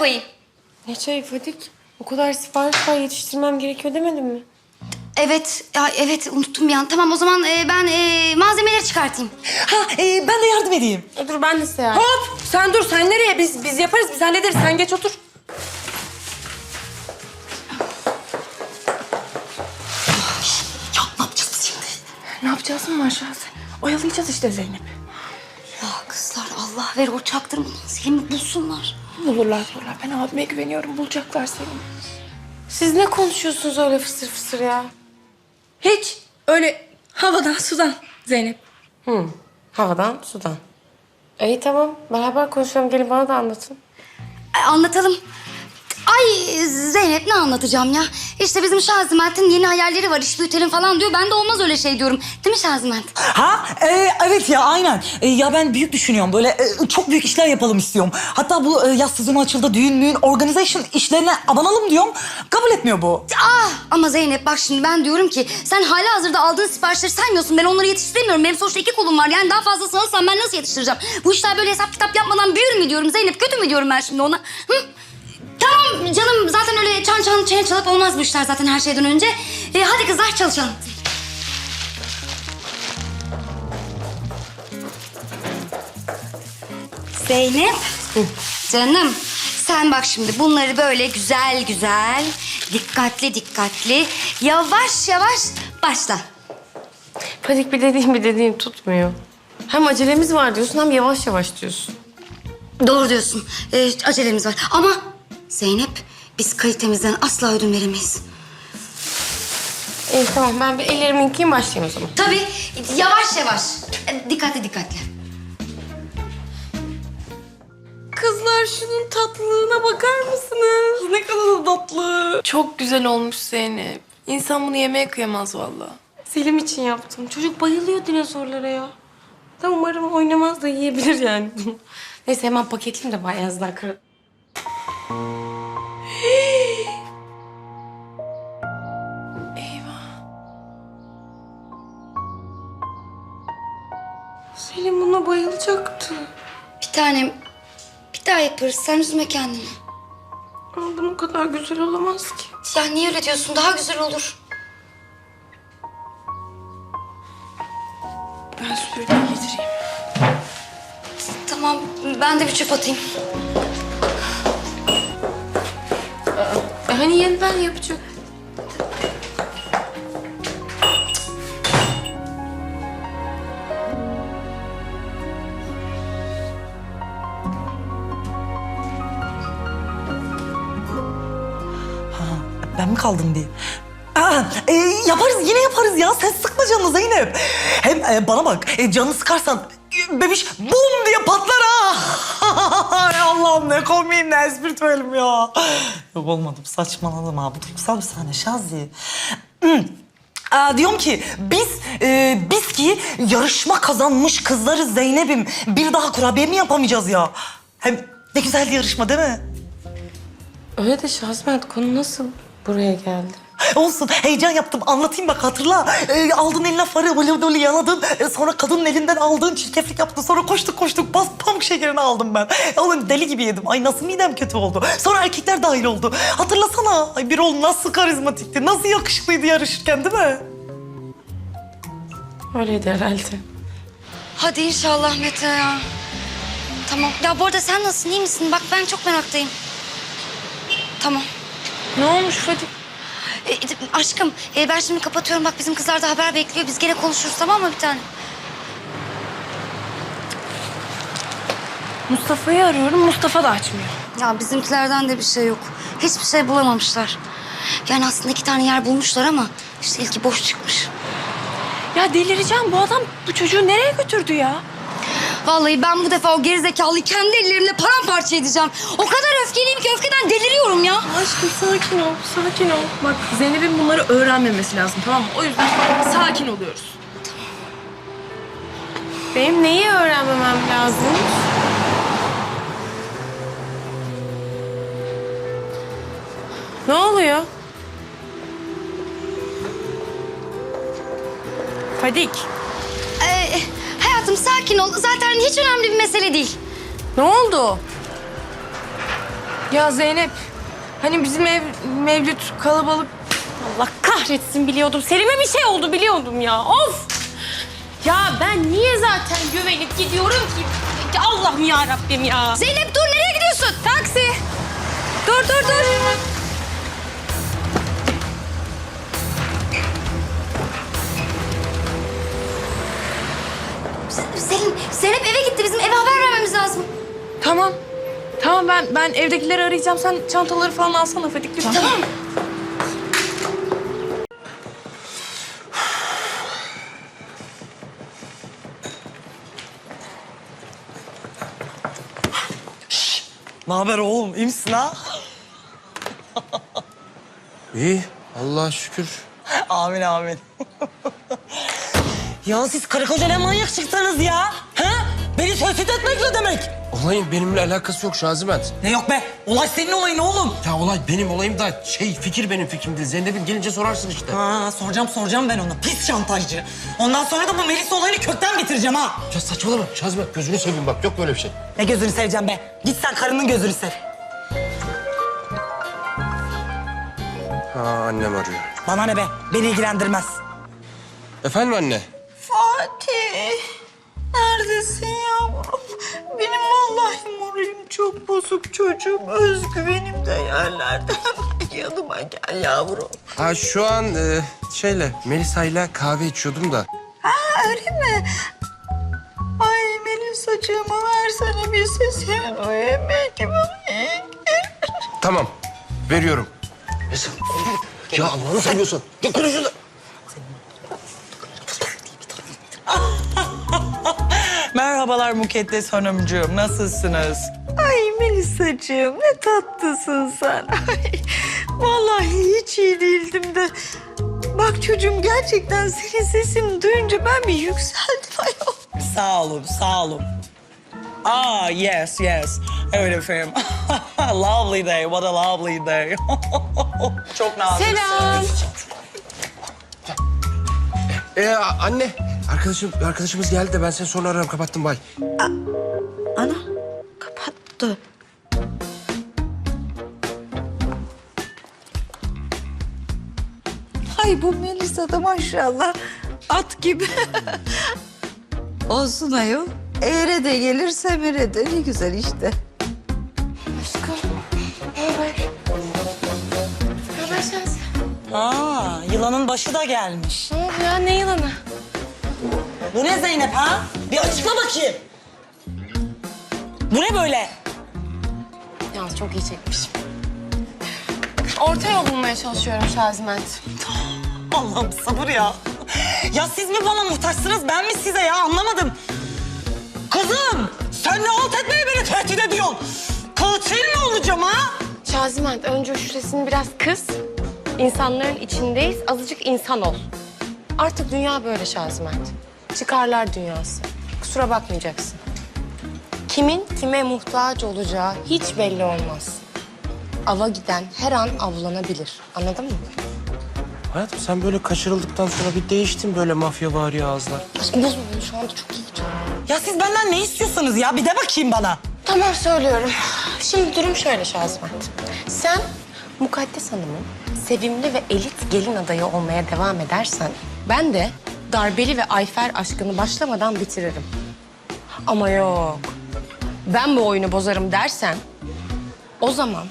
koyayım. Ne çayı Fadik? O kadar sipariş var yetiştirmem gerekiyor demedin mi? Evet, ya evet unuttum bir an. Tamam o zaman e, ben e, malzemeleri çıkartayım. Ha e, ben de yardım edeyim. E dur ben de size yardım. Hop! Sen dur, sen nereye? Biz biz yaparız, biz hallederiz. Sen geç otur. Ya ne yapacağız biz şimdi? Ne yapacağız mı aşağısı? Oyalayacağız işte Zeynep. Ya kızlar Allah ver o çaktırmadan Selim'i bulsunlar. Bulurlar bulurlar. Ben abime güveniyorum. Bulacaklar seni. Siz ne konuşuyorsunuz öyle fısır fısır ya? Hiç. Öyle havadan sudan Zeynep. Hı. Havadan sudan. İyi tamam. Beraber konuşalım. Gelin bana da anlatın. Anlatalım. Ay Zeynep ne anlatacağım ya? İşte bizim Şaziment'in yeni hayalleri var. iş büyütelim falan diyor. Ben de olmaz öyle şey diyorum. Değil mi Şaziment? Ha e, evet ya aynen. E, ya ben büyük düşünüyorum. Böyle e, çok büyük işler yapalım istiyorum. Hatta bu e, yaz sezonu açıldı. Düğün müğün, organization işlerine abanalım diyorum. Kabul etmiyor bu. Ah ama Zeynep bak şimdi ben diyorum ki sen hala hazırda aldığın siparişleri saymıyorsun. Ben onları yetiştiremiyorum. Benim sonuçta iki kolum var. Yani daha fazlasını alırsam ben nasıl yetiştireceğim? Bu işler böyle hesap kitap yapmadan büyür mü diyorum Zeynep? Kötü mü diyorum ben şimdi ona? Hı? Çan çan çene çalıp olmaz bu işler zaten her şeyden önce. E, hadi kızlar çalışalım. Zeynep. Canım sen bak şimdi bunları böyle güzel güzel, dikkatli dikkatli, yavaş yavaş başla. Fadik bir dediğim bir dediğin tutmuyor. Hem acelemiz var diyorsun hem yavaş yavaş diyorsun. Doğru diyorsun. Ee, acelemiz var. Ama Zeynep biz kalitemizden asla ödün veremeyiz. İyi tamam ben bir ellerimi yıkayayım başlayayım o zaman. Tabii yavaş yavaş. Ee, Dikkatli dikkatli. Kızlar şunun tatlılığına bakar mısınız? Ne kadar da tatlı. Çok güzel olmuş Zeynep. İnsan bunu yemeye kıyamaz vallahi. Selim için yaptım. Çocuk bayılıyor dinozorlara ya. Da umarım oynamaz da yiyebilir yani bunu. Neyse hemen paketleyeyim de bayazdan kır. Eyvah. Bayılacaktı. Bir tanem bir daha yaparız. Sen üzme kendini. Ama bunun kadar güzel olamaz ki. Ya niye öyle diyorsun? Daha güzel olur. Ben süpürgeyi getireyim. Tamam ben de bir çöp atayım. E hani yeniden yapacak? Kaldım diye. Aa, e, yaparız yine yaparız ya. Sen sıkma canını Zeynep. Hem e, bana bak e, canını sıkarsan bebiş bum diye patlar ha. Allah'ım ne komiyim ne espritüelim ya. Yok olmadım saçmaladım ha. Bu duygusal bir sahne Şazi. Hmm. Diyorum ki biz e, biz ki yarışma kazanmış kızlarız Zeynep'im. Bir daha kurabiye mi yapamayacağız ya? Hem ne güzel yarışma değil mi? Öyle de Şazment konu nasıl buraya geldi? Olsun heyecan yaptım anlatayım bak hatırla. Ee, aldın eline farı böyle böyle yaladın. Ee, sonra kadının elinden aldığın çirkeflik yaptın. Sonra koştuk koştuk bas pamuk şekerini aldım ben. Oğlum deli gibi yedim. Ay nasıl midem kötü oldu. Sonra erkekler dahil oldu. Hatırlasana. Ay bir oğlum nasıl karizmatikti. Nasıl yakışıklıydı yarışırken değil mi? Öyleydi herhalde. Hadi inşallah Mete ya. Tamam. Ya bu arada sen nasılsın? iyi misin? Bak ben çok meraktayım. Tamam. Ne olmuş Fadik? E, e, aşkım e, ben şimdi kapatıyorum. Bak bizim kızlar da haber bekliyor. Biz gene konuşuruz tamam mı bir tane? Mustafa'yı arıyorum. Mustafa da açmıyor. Ya bizimkilerden de bir şey yok. Hiçbir şey bulamamışlar. Yani aslında iki tane yer bulmuşlar ama işte ilki boş çıkmış. Ya delireceğim. Bu adam bu çocuğu nereye götürdü ya? Vallahi ben bu defa o gerizekalıyı kendi ellerimle paramparça edeceğim. O kadar öfkeliyim ki öfkeden deliriyorum ya. Aşkım sakin ol, sakin ol. Bak Zeynep'in bunları öğrenmemesi lazım tamam mı? O yüzden sakin oluyoruz. Benim neyi öğrenmemem lazım? Ne oluyor? Fadik, hayatım sakin ol. Zaten hiç önemli bir mesele değil. ne oldu? Ya Zeynep, hani bizim ev mevlüt kalabalık. Allah kahretsin biliyordum. Selim'e bir şey oldu biliyordum ya. Of! Ya ben niye zaten güvenip gidiyorum ki? Allah'ım ya Rabbim ya. Zeynep dur nereye gidiyorsun? Taksi. Dur dur dur. Tamam. Tamam ben ben evdekileri arayacağım. Sen çantaları falan alsana Fadik lütfen. Tamam. Ne haber oğlum? İyi misin ha? İyi. Allah'a şükür. amin amin. ya siz karı koca ne manyak çıktınız ya? Ha? Beni tehdit etmek ne demek? Olayın benimle alakası yok Şaziment. Ne yok be? Olay senin olayın oğlum. Ya olay benim olayım da şey fikir benim fikrimdi. Zeynep'in gelince sorarsın işte. Ha, soracağım soracağım ben ona. Pis şantajcı. Ondan sonra da bu Melis olayını kökten bitireceğim ha. Ya saçmalama Şaziment gözünü seveyim bak yok böyle bir şey. Ne gözünü seveceğim be? Git sen karının gözünü sev. Ha annem arıyor. Bana ne be? Beni ilgilendirmez. Efendim anne? Fatih, neredesin yavrum? Benim vallahi moralim çok bozuk çocuğum. Özgüvenim de yerlerde. Yanıma gel yavrum. Ha şu an e, şeyle Melisa'yla kahve içiyordum da. Ha öyle mi? Ay Melisa'cığımı versene bir duyayım. Belki bana iyi gelir. Tamam veriyorum. Melisa ya Allah'ını seviyorsan. Gel konuşun. Merhabalar Mukaddes Hanımcığım, nasılsınız? Ay Melisa'cığım ne tatlısın sen. Ay, vallahi hiç iyi değildim de. Bak çocuğum gerçekten senin sesini duyunca ben bir yükseldim ayol. Sağ olun, sağ olun. Ah, yes, yes. Evet efendim. lovely day, what a lovely day. Çok nazik. Selam. Ee, anne arkadaşım arkadaşımız geldi de ben seni sonra ararım kapattım bay. Ana kapattı. Ay bu Melisa da maşallah at gibi. Olsun ayol. Eğre de gelir semire de ne güzel işte. Şazi? Aa, yılanın başı da gelmiş. Ne oldu ya? Ne yılanı? Bu ne Zeynep ha? Bir açıkla bakayım. Bu ne böyle? Yalnız çok iyi çekmişim. Orta yol bulmaya çalışıyorum Şaziment. Allah'ım sabır ya. Ya siz mi bana muhtaçsınız ben mi size ya anlamadım. Kızım sen ne halt etmeye beni tehdit ediyorsun? Katil mi olacağım ha? Şaziment önce şu sesini biraz kıs. İnsanların içindeyiz. Azıcık insan ol. Artık dünya böyle Şaziment. Çıkarlar dünyası. Kusura bakmayacaksın. Kimin kime muhtaç olacağı hiç belli olmaz. Ava giden her an avlanabilir. Anladın mı? Hayatım sen böyle kaçırıldıktan sonra bir değiştin böyle mafya vari ağızlar. Aşkım bozma beni şu anda çok iyi gidiyor. Ya siz benden ne istiyorsunuz ya? Bir de bakayım bana. Tamam söylüyorum. Şimdi durum şöyle Şazment. Sen Mukaddes Hanım'ın sevimli ve elit gelin adayı olmaya devam edersen... ...ben de darbeli ve Ayfer aşkını başlamadan bitiririm. Ama yok. Ben bu oyunu bozarım dersen... ...o zaman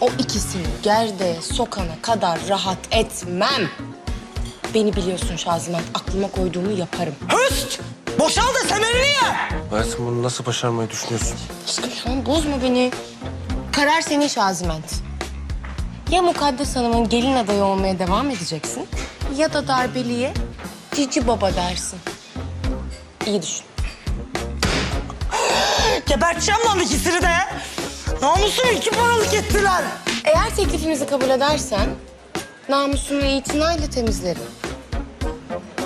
o ikisini gerdeğe sokana kadar rahat etmem. Beni biliyorsun Şaziment. Aklıma koyduğumu yaparım. Höst! Boşal da semerini ye. Hayatım bunu nasıl başarmayı düşünüyorsun? Aşkım şu an bozma beni. Karar senin Şaziment. Ya Mukaddes Hanım'ın gelin adayı olmaya devam edeceksin... ...ya da darbeliye cici baba dersin. İyi düşün. Geberteceğim lan ikisini de. Namusumu iki paralık ettiler. Eğer teklifimizi kabul edersen... ...namusunu itinayla temizlerim.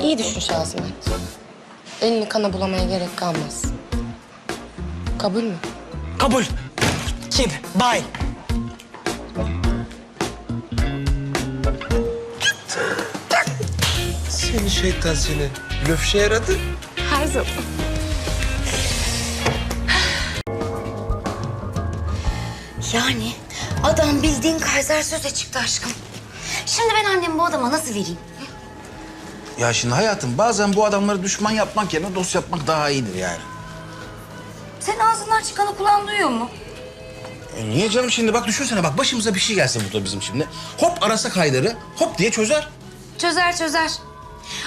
İyi düşün Şaziment. Elini kana bulamaya gerek kalmaz. Kabul mü? Kabul. Kim? Bay. Şeytan seni. Löfşe yaradı. Her zaman. Yani Aman bildiğin Kaiser söze çıktı aşkım. Şimdi ben annemi bu adama nasıl vereyim? Ya şimdi hayatım bazen bu adamları düşman yapmak yerine dost yapmak daha iyidir yani. Senin ağzından çıkanı kulağın duyuyor mu? E niye canım şimdi bak düşünsene bak başımıza bir şey gelse burada bizim şimdi. Hop arasa kaydarı hop diye çözer. Çözer çözer.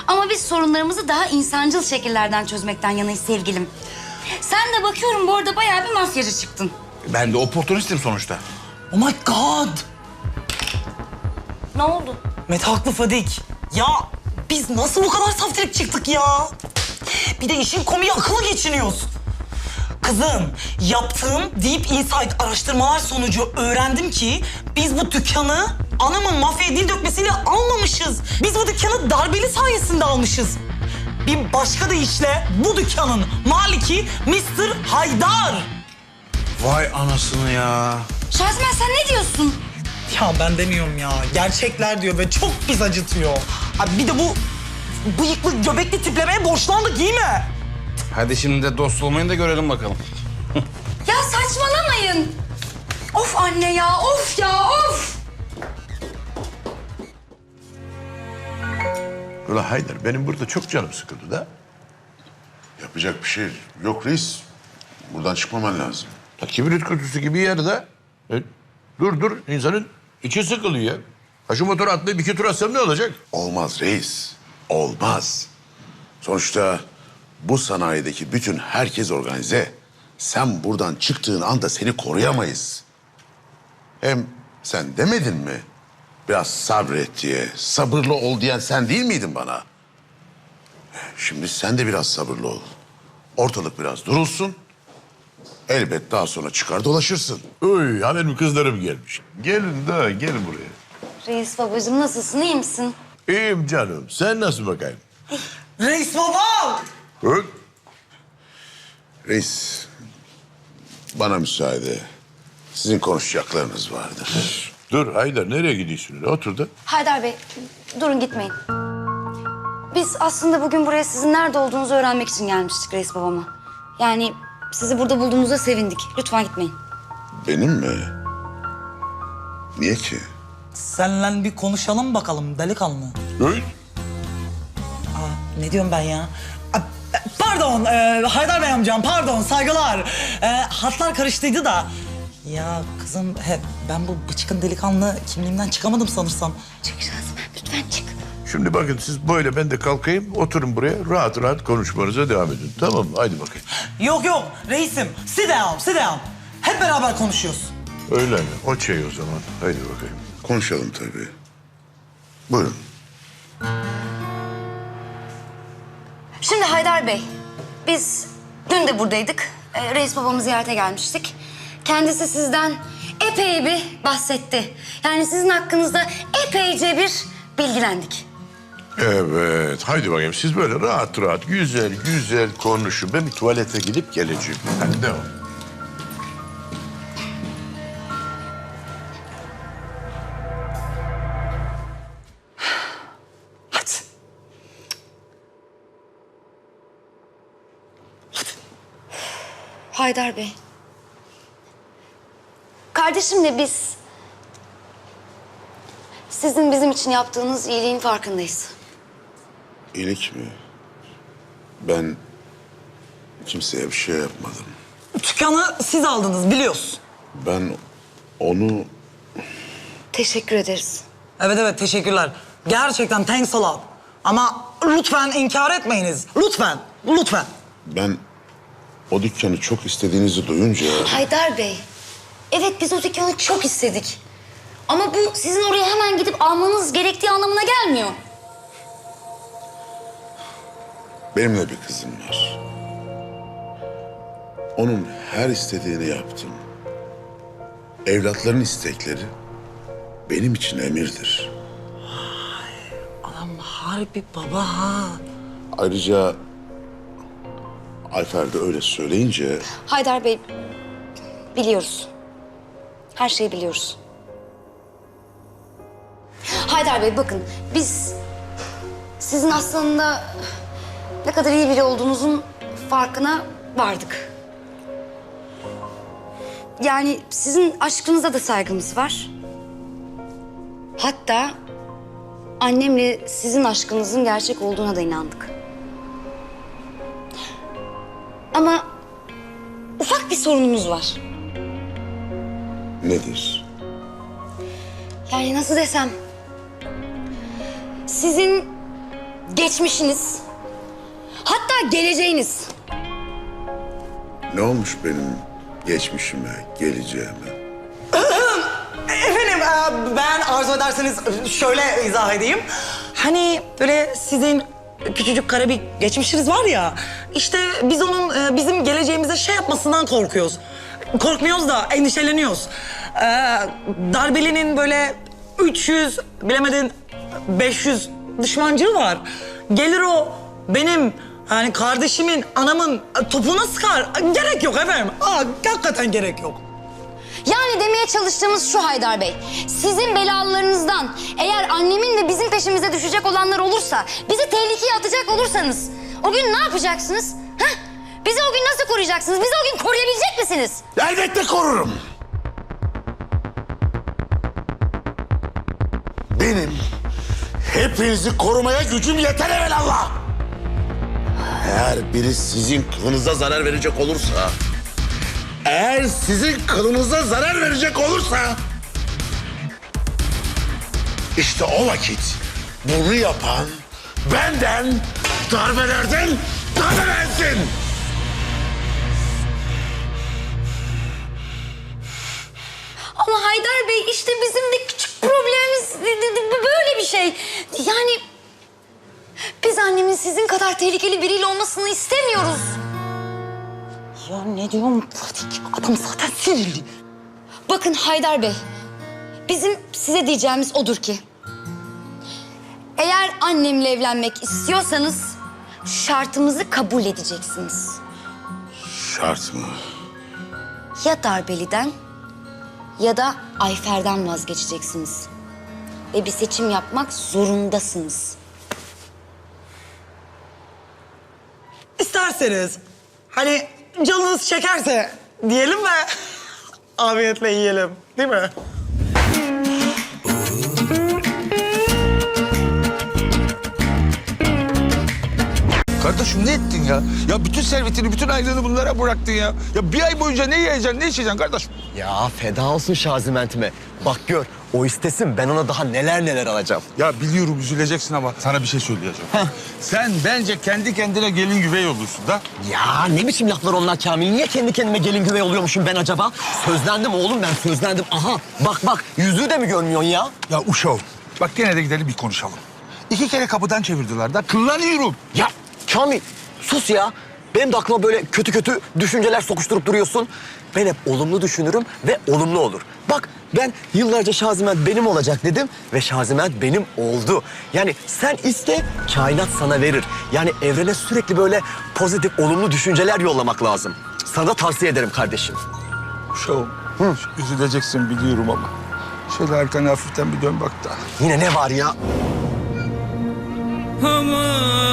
Ama biz sorunlarımızı daha insancıl şekillerden çözmekten yanayız sevgilim. Sen de bakıyorum bu arada bayağı bir mafyacı çıktın. Ben de oportunistim sonuçta. Oh my god. Ne oldu? Mete haklı Fadik. Ya biz nasıl bu kadar saftirik çıktık ya? Bir de işin komiği akıllı geçiniyoruz. Kızım, yaptığım Deep Insight araştırmalar sonucu öğrendim ki biz bu dükkanı anamın mafyaya dil dökmesiyle almamışız. Biz bu dükkanı darbeli sayesinde almışız. Bir başka deyişle bu dükkanın maliki Mr. Haydar. Vay anasını ya. Şazmen sen ne diyorsun? Ya ben demiyorum ya. Gerçekler diyor ve çok biz acıtıyor. Abi bir de bu bıyıklı göbekli tiplemeye borçlandık iyi mi? Hadi şimdi de dost olmayı da görelim bakalım. Ya saçmalamayın. Of anne ya of ya of. Ulan Haydar benim burada çok canım sıkıldı da. Yapacak bir şey yok reis. Buradan çıkmaman lazım. Ya kibrit kutusu gibi yerde. E, dur dur insanın içi sıkılıyor. Ha şu motoru atlayıp iki tur atsam ne olacak? Olmaz reis. Olmaz. Sonuçta bu sanayideki bütün herkes organize. Sen buradan çıktığın anda seni koruyamayız. Hem sen demedin mi? Biraz sabret diye, sabırlı ol diyen sen değil miydin bana? Şimdi sen de biraz sabırlı ol. Ortalık biraz durulsun. Elbet daha sonra çıkar dolaşırsın. Oy, ha benim kızlarım gelmiş. Gelin de gelin buraya. Reis babacığım nasılsın iyi misin? İyiyim canım. Sen nasıl bakayım? Reis babam! Hı? Reis, bana müsaade. Sizin konuşacaklarınız vardır. Dur Haydar nereye gidiyorsun? öyle? Otur da. Haydar Bey durun gitmeyin. Biz aslında bugün buraya sizin nerede olduğunuzu öğrenmek için gelmiştik reis babama. Yani sizi burada bulduğumuza sevindik. Lütfen gitmeyin. Benim mi? Niye ki? Seninle bir konuşalım bakalım delikanlı. Hı? Aa, ne diyorum ben ya? Aa, Pardon, e, Haydar Bey amcam, pardon, saygılar. E, hatlar karıştıydı da. Ya kızım, he, ben bu bıçkın delikanlı kimliğimden çıkamadım sanırsam. Çık Şazmen lütfen çık. Şimdi bakın siz böyle ben de kalkayım. Oturun buraya. Rahat rahat konuşmanıza devam edin. Tamam mı? Haydi bakayım. Yok yok, reisim, sit down, sit down. Hep beraber konuşuyoruz. Öyle mi? O şey o zaman. Haydi bakayım. Konuşalım tabii. Buyurun. Şimdi Haydar Bey, biz dün de buradaydık. Ee, reis babamı ziyarete gelmiştik. Kendisi sizden epey bir bahsetti. Yani sizin hakkınızda epeyce bir bilgilendik. Evet. Haydi bakayım. Siz böyle rahat rahat, güzel güzel konuşun. Ben bir tuvalete gidip geleceğim. Hadi devam. Hadi. Haydar Bey. Kardeşimle biz... Sizin bizim için yaptığınız iyiliğin farkındayız. İyilik mi? Ben kimseye bir şey yapmadım. Dükkanı siz aldınız, biliyoruz. Ben onu Teşekkür ederiz. Evet evet, teşekkürler. Gerçekten thanks a lot. Ama lütfen inkar etmeyiniz. Lütfen, lütfen. ben o dükkanı çok istediğinizi duyunca Haydar Bey, evet biz o dükkanı çok istedik. Ama bu sizin oraya hemen gidip almanız gerektiği anlamına gelmiyor. benim de bir kızım var. Onun her istediğini yaptım. Evlatların istekleri benim için emirdir. Adam harbi baba ha. Ayrıca Ayfer de öyle söyleyince Haydar Bey, biliyoruz. Her şeyi biliyoruz. Haydar Bey bakın, biz sizin aslında ne kadar iyi biri olduğunuzun farkına vardık. Yani sizin aşkınıza da saygımız var. Hatta annemle sizin aşkınızın gerçek olduğuna da inandık. Ama ufak bir sorunumuz var. Nedir? Yani nasıl desem... Sizin geçmişiniz, hatta geleceğiniz Ne olmuş benim geçmişime, geleceğime? Efendim e, ben arzu ederseniz şöyle izah edeyim. Hani böyle sizin küçücük kara bir geçmişiniz var ya. İşte biz onun e, bizim geleceğimize şey yapmasından korkuyoruz. Korkmuyoruz da endişeleniyoruz. E, darbelinin böyle 300 bilemedin 500 düşmancığı var. Gelir o benim hani kardeşimin, anamın topuğuna sıkar. Gerek yok efendim. Aa, hakikaten gerek yok. Yani demeye çalıştığımız şu Haydar Bey. Sizin belalarınızdan eğer annemin ve bizim peşimize düşecek olanlar olursa, bizi tehlikeye atacak olursanız o gün ne yapacaksınız? Heh? Bizi o gün nasıl koruyacaksınız? Bizi o gün koruyabilecek misiniz? Elbette korurum. Benim hepinizi korumaya gücüm yeter evelallah. Eğer biri sizin kılınıza zarar verecek olursa... Eğer sizin kılınıza zarar verecek olursa... işte o vakit bunu yapan benden darbelerden darbelensin. Ama Haydar Bey işte bizim de küçük problemimiz böyle bir şey. Yani biz annemin sizin kadar tehlikeli biriyle olmasını istemiyoruz. Ya ne diyorum Fatih? Adam zaten sinirli. Bakın Haydar Bey, bizim size diyeceğimiz odur ki... ...eğer annemle evlenmek istiyorsanız şartımızı kabul edeceksiniz. Şart mı? Ya Darbeli'den ya da Ayfer'den vazgeçeceksiniz. Ve bir seçim yapmak zorundasınız. İsterseniz hani canınız çekerse diyelim ve afiyetle yiyelim değil mi? Kardeşim ne ettin ya? Ya bütün servetini, bütün aylığını bunlara bıraktın ya. Ya bir ay boyunca ne yiyeceksin, ne içeceksin kardeşim? Ya feda olsun Şaziment'ime. Bak gör o istesin ben ona daha neler neler alacağım. Ya biliyorum üzüleceksin ama sana bir şey söyleyeceğim. Sen bence kendi kendine gelin güvey olursun da. Ya ne biçim laflar onlar Kamil? Niye kendi kendime gelin güvey oluyormuşum ben acaba? Sözlendim oğlum ben sözlendim. Aha bak bak yüzüğü de mi görmüyorsun ya? Ya uşağım bak gene de gidelim bir konuşalım. İki kere kapıdan çevirdiler da kıllanıyorum. Ya Kamil sus ya. Benim de aklıma böyle kötü kötü düşünceler sokuşturup duruyorsun. Ben hep olumlu düşünürüm ve olumlu olur. Bak ben yıllarca Şaziment benim olacak dedim ve Şaziment benim oldu. Yani sen iste kainat sana verir. Yani evrene sürekli böyle pozitif olumlu düşünceler yollamak lazım. Sana da tavsiye ederim kardeşim. Uşağım üzüleceksin biliyorum ama. Şöyle arkana hafiften bir dön bak da. Yine ne var ya? Tutundu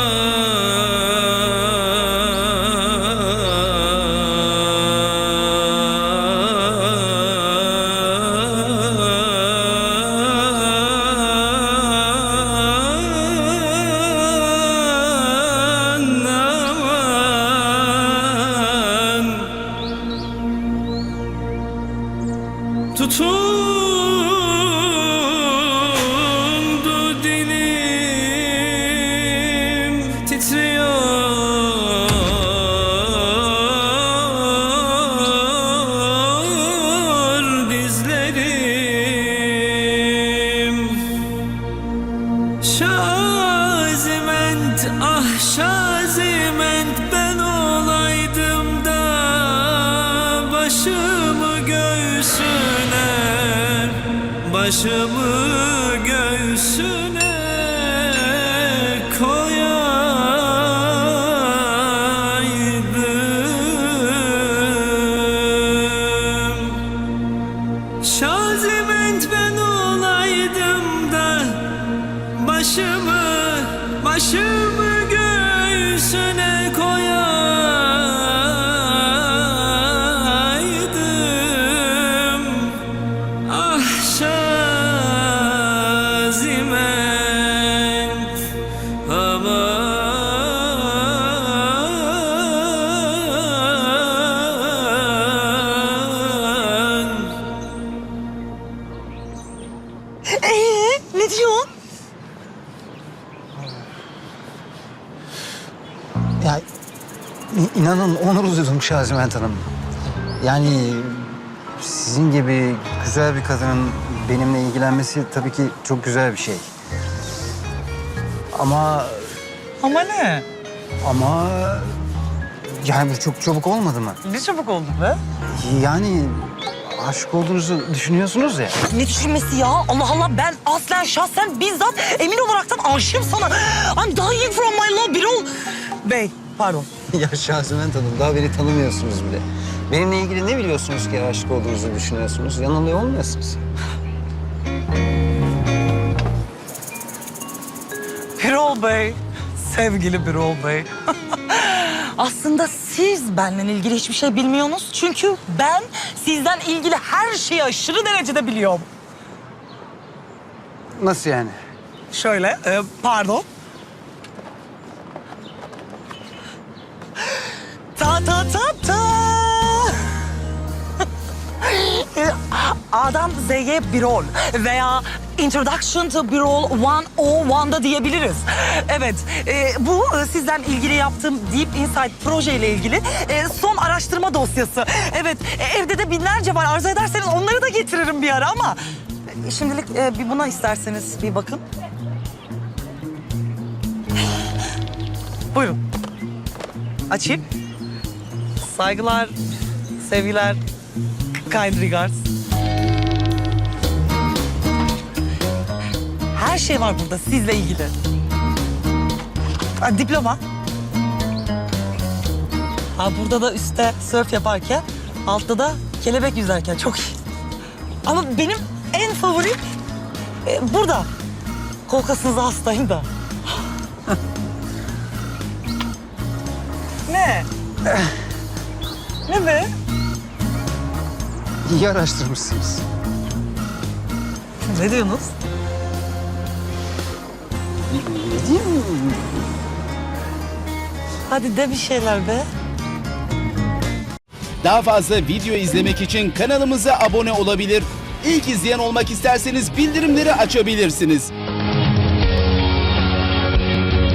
başımı inanın onur duydum Şaziment Hanım. Yani sizin gibi güzel bir kadının benimle ilgilenmesi tabii ki çok güzel bir şey. Ama Ama ne? ama yani bu çok çabuk olmadı mı? Ne çabuk oldu be? Yani aşık olduğunuzu düşünüyorsunuz ya. Ne düşünmesi ya? Allah Allah ben aslen şahsen bizzat emin olaraktan aşığım sana. I'm dying from my love Birol. Bey pardon. ya Şaziment Hanım daha beni tanımıyorsunuz bile. Benimle ilgili ne biliyorsunuz ki aşık olduğunuzu düşünüyorsunuz? Yanılıyor olmuyorsunuz. Birol Bey. Sevgili Birol Bey. Aslında siz benimle ilgili hiçbir şey bilmiyorsunuz. Çünkü ben sizden ilgili her şeyi aşırı derecede biliyorum. Nasıl yani? Şöyle, e, pardon. A'dan Z'ye Birol veya Introduction to Birol 101'da diyebiliriz. Evet, e, bu e, sizden ilgili yaptığım Deep Insight proje ile ilgili e, son araştırma dosyası. Evet, e, evde de binlerce var. Arzu ederseniz onları da getiririm bir ara ama... e, Şimdilik e, bir buna isterseniz bir bakın. Buyurun. Açayım. Saygılar, sevgiler, kind regards. Şey var burada sizle ilgili. Ha, diploma. Ha burada da üstte surf yaparken, altta da kelebek yüzerken çok iyi. Ama benim en favorim e, burada. Kolkasınıza hastayım da. Ne? ne be? İyi araştırmışsınız. Ne diyorsunuz? Hadi de bir şeyler be. Daha fazla video izlemek için kanalımıza abone olabilir. İlk izleyen olmak isterseniz bildirimleri açabilirsiniz.